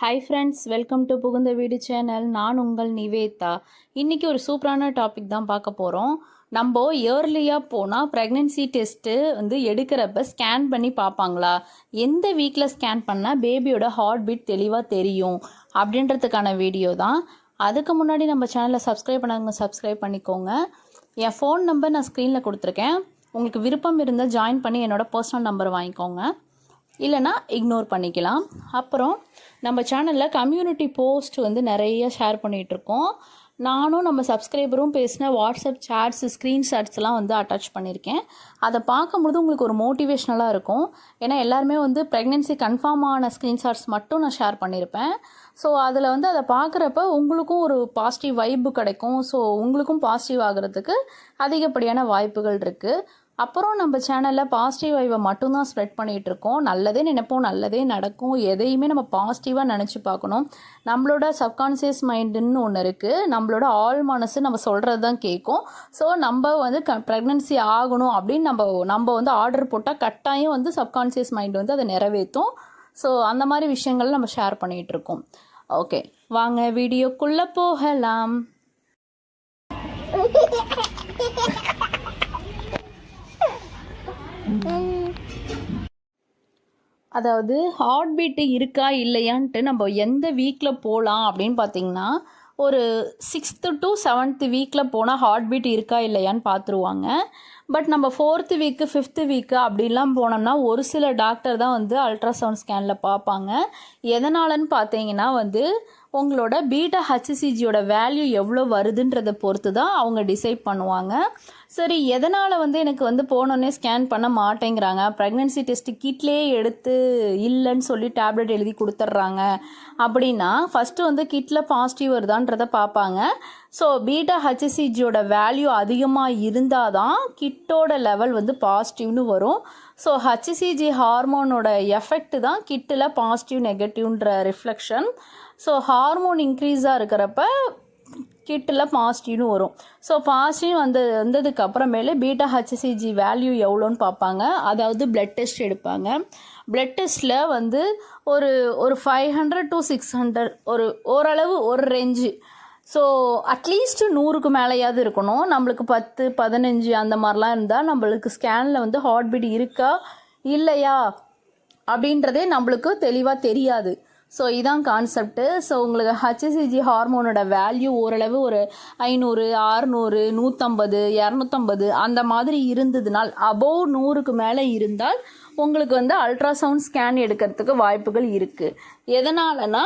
Hi friends welcome to புகுந்த வீடு channel நான் உங்கள் நிவேதா. இன்றைக்கி ஒரு சூப்பரான டாபிக் தான் பார்க்க போகிறோம் நம்ம இயர்லியாக போனால் ப்ரெக்னென்சி டெஸ்ட்டு வந்து எடுக்கிறப்ப ஸ்கேன் பண்ணி பார்ப்பாங்களா? எந்த வீக்கில் ஸ்கேன் பண்ணால் பேபியோட ஹார்ட் பீட் தெளிவாக தெரியும் அப்படின்றதுக்கான வீடியோ தான். அதுக்கு முன்னாடி நம்ம சேனலை சப்ஸ்கிரைப் பண்ணாங்க சப்ஸ்கிரைப் பண்ணிக்கோங்க. என் ஃபோன் நம்பர் நான் ஸ்க்ரீனில் கொடுத்துருக்கேன். உங்களுக்கு விருப்பம் இருந்தால் ஜாயின் பண்ணி என்னோடய பர்சனல் நம்பர் வாங்கிக்கோங்க. இல்லைனா இக்னோர் பண்ணிக்கலாம். அப்புறம் நம்ம சேனலில் கம்யூனிட்டி போஸ்ட் வந்து நிறைய ஷேர் பண்ணிகிட்ருக்கோம் நானும் நம்ம சப்ஸ்கிரைபரும் பேசின வாட்ஸ்அப் சேட்ஸ் ஸ்க்ரீன்ஷாட்ஸ்லாம் வந்து அட்டாச் பண்ணியிருக்கேன். அதை பார்க்கும்போது உங்களுக்கு ஒரு மோட்டிவேஷ்னலாக இருக்கும். ஏன்னா எல்லாருமே வந்து ப்ரெக்னென்சி கன்ஃபார்ம் ஆன ஸ்க்ரீன்ஷாட்ஸ் மட்டும் நான் ஷேர் பண்ணியிருப்பேன். ஸோ அதில் வந்து அதை பார்க்குறப்ப உங்களுக்கும் ஒரு பாசிட்டிவ் வைப்பு கிடைக்கும். ஸோ உங்களுக்கும் பாசிட்டிவ் ஆகிறதுக்கு அதிகப்படியான வாய்ப்புகள் இருக்குது அப்புறம் நம்ம சேனலில் பாசிட்டிவ் வைவை மட்டும்தான் ஸ்ப்ரெட் பண்ணிகிட்டு இருக்கோம் நல்லதே நினைப்போம் நல்லதே நடக்கும். எதையுமே நம்ம பாசிட்டிவாக நினச்சி பார்க்கணும். நம்மளோட சப்கான்சியஸ் மைண்டுன்னு ஒன்று இருக்குது நம்மளோட ஆள் மனசு நம்ம சொல்கிறது தான் கேட்கும் ஸோ நம்ம வந்து க ப்ரெக்னென்சி ஆகணும் அப்படின்னு நம்ம நம்ம வந்து ஆர்டர் போட்டால் கட்டாயம் வந்து சப்கான்சியஸ் மைண்ட் வந்து அதை நிறைவேற்றும். ஸோ அந்த மாதிரி விஷயங்கள் நம்ம ஷேர் பண்ணிகிட்டு இருக்கோம் ஓகே வாங்க வீடியோக்குள்ளே போகலாம். அதாவது ஹார்ட் பீட்டு இருக்கா இல்லையான்ட்டு நம்ம எந்த வீக்கில் போகலாம் அப்படின்னு பார்த்தீங்கன்னா ஒரு சிக்ஸ்த்து டு செவன்த்து வீக்கில் போனால் ஹார்ட் பீட் இருக்கா இல்லையான்னு பார்த்துருவாங்க. பட் நம்ம ஃபோர்த்து வீக்கு ஃபிஃப்த்து வீக்கு அப்படிலாம் போனோம்னா ஒரு சில டாக்டர் தான் வந்து அல்ட்ராசவுண்ட் ஸ்கேனில் பார்ப்பாங்க. எதனாலன்னு பார்த்தீங்கன்னா வந்து உங்களோட பீட்டா ஹச்சிசிஜியோட வேல்யூ எவ்வளோ வருதுன்றதை பொறுத்து தான் அவங்க டிசைட் பண்ணுவாங்க. சரி எதனால் வந்து எனக்கு வந்து போனோடனே ஸ்கேன் பண்ண மாட்டேங்கிறாங்க? ப்ரெக்னென்சி டெஸ்ட் கிட்லேயே எடுத்து இல்லைன்னு சொல்லி டேப்லெட் எழுதி கொடுத்துட்றாங்க. அப்படின்னா ஃபஸ்ட்டு வந்து கிட்டில் பாசிட்டிவ் வருதான்றதை பார்ப்பாங்க. ஸோ பீட்டா ஹச்சிசிஜியோட வேல்யூ அதிகமாக இருந்தால் தான் கிட்டோட லெவல் வந்து பாசிட்டிவ்னு வரும். ஸோ ஹச்சிசிஜி ஹார்மோனோட எஃபெக்ட் தான் கிட்டில் பாசிட்டிவ் நெகட்டிவ்ன்ற ரிஃப்ளெக்ஷன் ஸோ ஹார்மோன் இன்க்ரீஸாக இருக்கிறப்ப கிட்டில் பாசிட்டிவ்னு வரும். ஸோ பாசிட்டிவ் வந்து வந்ததுக்கு அப்புறமேலே பீட்டா ஹச்சிசிஜி வேல்யூ எவ்வளோன்னு பார்ப்பாங்க அதாவது பிளட் டெஸ்ட் எடுப்பாங்க. பிளட் டெஸ்ட்டில் வந்து ஒரு ஒரு five hundred to six hundred ஒரு ஓரளவு ஒரு ரேஞ்சு ஸோ அட்லீஸ்ட் நூறுக்கு மேலேயாவது இருக்கணும். நம்மளுக்கு பத்து பதினஞ்சு அந்த மாதிரிலாம் இருந்தால் நம்மளுக்கு ஸ்கேனில் வந்து ஹார்ட் பீட் இருக்கா? இல்லையா? அப்படின்றதே நம்மளுக்கு தெளிவாக தெரியாது. ஸோ இதான் கான்செப்ட்டு ஸோ உங்களுக்கு ஹச்எஸ்சிஜி ஹார்மோனோட வேல்யூ ஓரளவு ஒரு ஐநூறு ஆறுநூறு நூற்றம்பது இரநூத்தம்பது அந்த மாதிரி இருந்ததுனால் அபோவ் நூறுக்கு மேலே இருந்தால் உங்களுக்கு வந்து அல்ட்ராசவுண்ட் ஸ்கேன் எடுக்கிறதுக்கு வாய்ப்புகள் இருக்குது எதனாலனா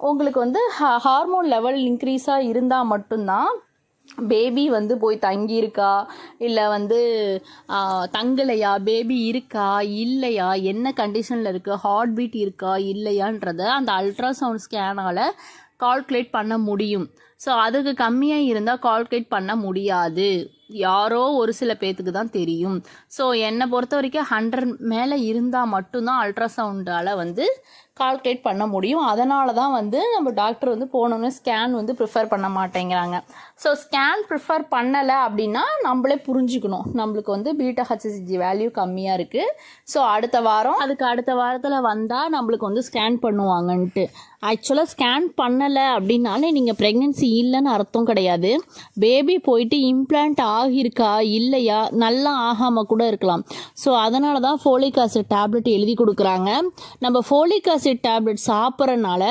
உங்களுக்கு வந்து ஹார்மோன் லெவல் இன்க்ரீஸாக இருந்தால் மட்டும்தான் பேபி வந்து போய் தங்கியிருக்கா? இல்லை வந்து தங்கலையா? பேபி இருக்கா? இல்லையா? என்ன கண்டிஷனில் இருக்குது ஹார்ட் பீட் இருக்கா? இல்லையான்றத அந்த அல்ட்ராசவுண்ட் ஸ்கேனால் கால்குலேட் பண்ண முடியும். ஸோ அதுக்கு கம்மியாக இருந்தால் கால்குலேட் பண்ண முடியாது. யாரோ ஒரு சில பேர்த்துக்கு தான் தெரியும். ஸோ என்னை பொறுத்த வரைக்கும் ஹண்ட்ரட் மேலே இருந்தால் மட்டும்தான் அல்ட்ராசவுண்டால் வந்து கால்குலேட் பண்ண முடியும். அதனால தான் வந்து நம்ம டாக்டர் வந்து போனோன்னே ஸ்கேன் வந்து ப்ரிஃபர் பண்ண மாட்டேங்கிறாங்க. ஸோ ஸ்கேன் ப்ரிஃபர் பண்ணலை அப்படின்னா நம்மளே புரிஞ்சுக்கணும். நம்மளுக்கு வந்து பீட்டா ஹச்சிசிஜி வேல்யூ கம்மியாக இருக்குது ஸோ அடுத்த வாரம் அதுக்கு அடுத்த வாரத்தில் வந்தால் நம்மளுக்கு வந்து ஸ்கேன் பண்ணுவாங்கன்ட்டு. ஆக்சுவலாக ஸ்கேன் பண்ணலை அப்படின்னாலே நீங்கள் ப்ரெக்னென்சி இல்லைன்னு அர்த்தம் கிடையாது. பேபி போயிட்டு இம்ப்ளான்ட் ஆகியிருக்கா? இல்லையா? நல்லா ஆகாமல் கூட இருக்கலாம். ஸோ அதனால தான் ஃபோலிக் ஆசிட் டேப்லெட் எழுதி கொடுக்குறாங்க. நம்ம ஃபோலிக் ஆசிட் டேப்லெட் சாப்பிட்றனால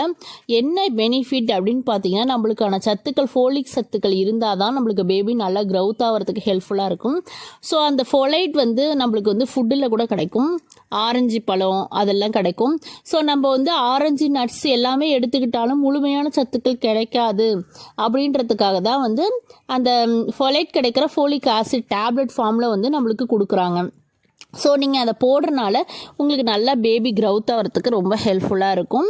என்ன பெனிஃபிட் அப்படின்னு பார்த்தீங்கன்னா நம்மளுக்கான சத்துக்கள் ஃபோலிக் சத்துக்கள் இருந்தால் தான் நம்மளுக்கு பேபி நல்லா க்ரௌத் ஆகிறதுக்கு ஹெல்ப்ஃபுல்லாக இருக்கும். ஸோ அந்த ஃபோலைட் வந்து நம்மளுக்கு வந்து ஃபுட்டில் கூட கிடைக்கும். ஆரஞ்சு பழம் அதெல்லாம் கிடைக்கும். ஸோ நம்ம வந்து ஆரஞ்சு நட்ஸ் எல்லாமே எடுத்துக்கிட்டாலும் முழுமையான சத்துக்கள் கிடைக்காது. அப்படின்றதுக்காக தான் வந்து அந்த ஃபொலைட் கிடைக்கிற ஃபோலிக் ஆசிட் டேப்லெட் ஃபார்மில் வந்து நம்மளுக்கு கொடுக்குறாங்க. ஸோ நீங்கள் அதை போடுறனால உங்களுக்கு நல்லா பேபி க்ரௌத் ஆகிறதுக்கு ரொம்ப ஹெல்ப்ஃபுல்லாக இருக்கும்.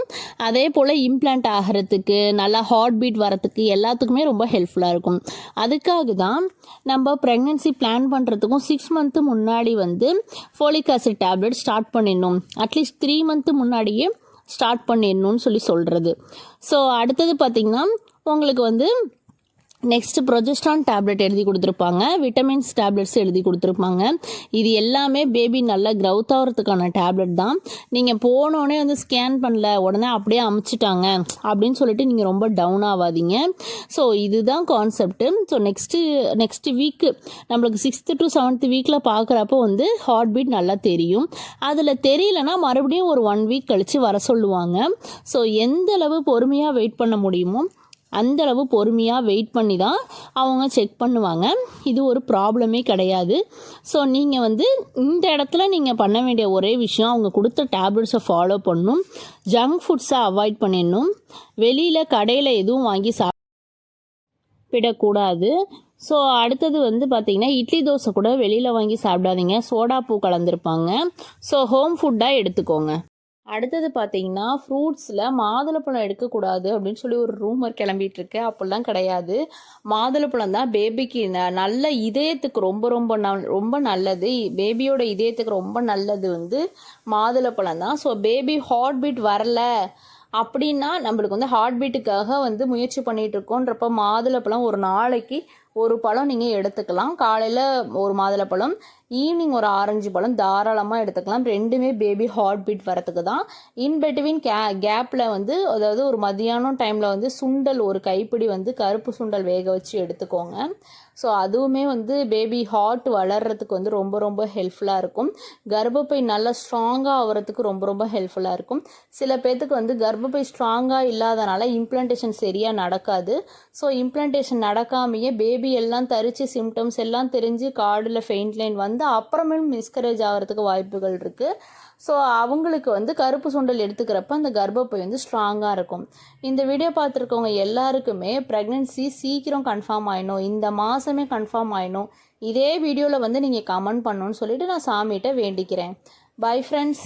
அதே போல் இம்ப்ளான்ட் ஆகிறதுக்கு நல்லா ஹார்ட் பீட் வரத்துக்கு எல்லாத்துக்குமே ரொம்ப ஹெல்ப்ஃபுல்லாக இருக்கும். அதுக்காக தான் நம்ம ப்ரெக்னென்சி பிளான் பண்ணுறதுக்கும் சிக்ஸ் மந்த்து முன்னாடி வந்து ஃபோலிக் ஆசிட் டேப்லெட் ஸ்டார்ட் பண்ணிடணும். அட்லீஸ்ட் த்ரீ மந்த்து முன்னாடியே ஸ்டார்ட் பண்ணிடணும்னு சொல்லி சொல்கிறது ஸோ அடுத்தது பார்த்திங்கன்னா உங்களுக்கு வந்து நெக்ஸ்ட் ப்ரொஜெஸ்ட்ரான் டேப்லெட் எழுதி கொடுத்துருப்பாங்க. விட்டமின்ஸ் டேப்லெட்ஸ் எழுதி கொடுத்துருப்பாங்க. இது எல்லாமே பேபி நல்லா க்ரௌத் ஆகிறதுக்கான டேப்லெட் தான். நீங்கள் போனோடனே வந்து ஸ்கேன் பண்ணல உடனே அப்படியே அமுச்சிட்டாங்க அப்படின்னு சொல்லிட்டு நீங்கள் ரொம்ப டவுன் ஆகாதீங்க ஸோ இதுதான் concept so next next week நம்மளுக்கு சிக்ஸ்த்து டு செவன்த் வீக்கில் பார்க்குறப்போ வந்து ஹார்ட் பீட் நல்லா தெரியும். அதில் தெரியலனா மறுபடியும் ஒரு ஒன் வீக் கழித்து வர சொல்லுவாங்க. ஸோ எந்த அளவு பொறுமையாக வெயிட் பண்ண முடியுமோ அந்தளவு பொறுமையாக வெயிட் பண்ணி தான் அவங்க செக் பண்ணுவாங்க. இது ஒரு ப்ராப்ளமே கிடையாது. ஸோ நீங்கள் வந்து இந்த இடத்துல நீங்கள் பண்ண வேண்டிய ஒரே விஷயம் அவங்க கொடுத்த டேப்லெட்ஸை ஃபாலோ பண்ணணும் ஜங்க் ஃபுட்ஸை அவாய்ட் பண்ணிடணும். வெளியில் கடையில் எதுவும் வாங்கி சாப்பிடக்கூடாது ஸோ அடுத்தது வந்து பார்த்திங்கன்னா இட்லி தோசை கூட வெளியில் வாங்கி சாப்பிடாதீங்க. சோடா பூ கலந்துருப்பாங்க. ஸோ ஹோம் ஃபுட்டாக எடுத்துக்கோங்க. அடுத்தது பார்த்தீங்கன்னா ஃப்ரூட்ஸில் மாதுளப்பழம் எடுக்கக்கூடாது அப்படின்னு சொல்லி ஒரு ரூமர் கிளம்பிட்டு இருக்கு அப்படிலாம் கிடையாது. மாதுளப்பழம் தான் பேபிக்கு ந- நல்ல இதயத்துக்கு ரொம்ப ரொம்ப ந- ரொம்ப நல்லது. பேபியோட இதயத்துக்கு ரொம்ப நல்லது வந்து மாதுளப்பழம் தான். ஸோ பேபி ஹார்ட் பீட் வரல அப்படின்னா நம்மளுக்கு வந்து ஹார்ட் பீட்டுக்காக வந்து முயற்சி பண்ணிட்டு இருக்கோன்றப்ப மாதுளப்பழம் ஒரு நாளைக்கு ஒரு பழம் நீங்கள் எடுத்துக்கலாம். காலையில் ஒரு மாதுளப்பழம் ஈவினிங் ஒரு ஆரஞ்சு பழம் தாராளமாக எடுத்துக்கலாம். ரெண்டுமே பேபி ஹார்ட் பீட் வரத்துக்கு தான் இன் பிட்வீன் கே கேப்பில் வந்து அதாவது ஒரு மதியானம் டைமில் வந்து சுண்டல் ஒரு கைப்பிடி வந்து கருப்பு சுண்டல் வேக வச்சு எடுத்துக்கோங்க. ஸோ அதுவுமே வந்து பேபி ஹார்ட் வளர்கிறதுக்கு வந்து ரொம்ப ரொம்ப ஹெல்ப்ஃபுல்லாக இருக்கும். கர்ப்பப்பை நல்லா ஸ்ட்ராங்காக ஆகிறதுக்கு ரொம்ப ரொம்ப ஹெல்ப்ஃபுல்லாக இருக்கும். சில பேர்த்துக்கு வந்து கர்ப்பப்பை ஸ்ட்ராங்காக இல்லாதனால இம்ப்ளான்டேஷன் சரியாக நடக்காது. ஸோ இம்ப்ளான்டேஷன் நடக்காமையே பேபி எல்லாம் தரிச்சு சிம்டம்ஸ் எல்லாம் தெரிஞ்சு கார்டில் ஃபெயிண்ட் லைன் வந்து அப்புறமேலும் மிஸ்கரேஜ் ஆகிறதுக்கு வாய்ப்புகள் இருக்குது ஸோ அவங்களுக்கு வந்து கருப்பு சுண்டல் எடுத்துக்கிறப்ப அந்த கர்ப்பப்பை வந்து ஸ்ட்ராங்காக இருக்கும். இந்த வீடியோ பார்த்துருக்கவங்க எல்லாருக்குமே ப்ரெக்னென்சி சீக்கிரம் கன்ஃபார்ம் ஆயிடணும். இந்த மாதமே கன்ஃபார்ம் ஆயிடணும். இதே வீடியோவில் வந்து நீங்கள் கமெண்ட் பண்ணணும்னு சொல்லிட்டு நான் சாமிகிட்ட வேண்டிக்கிறேன். Bye friends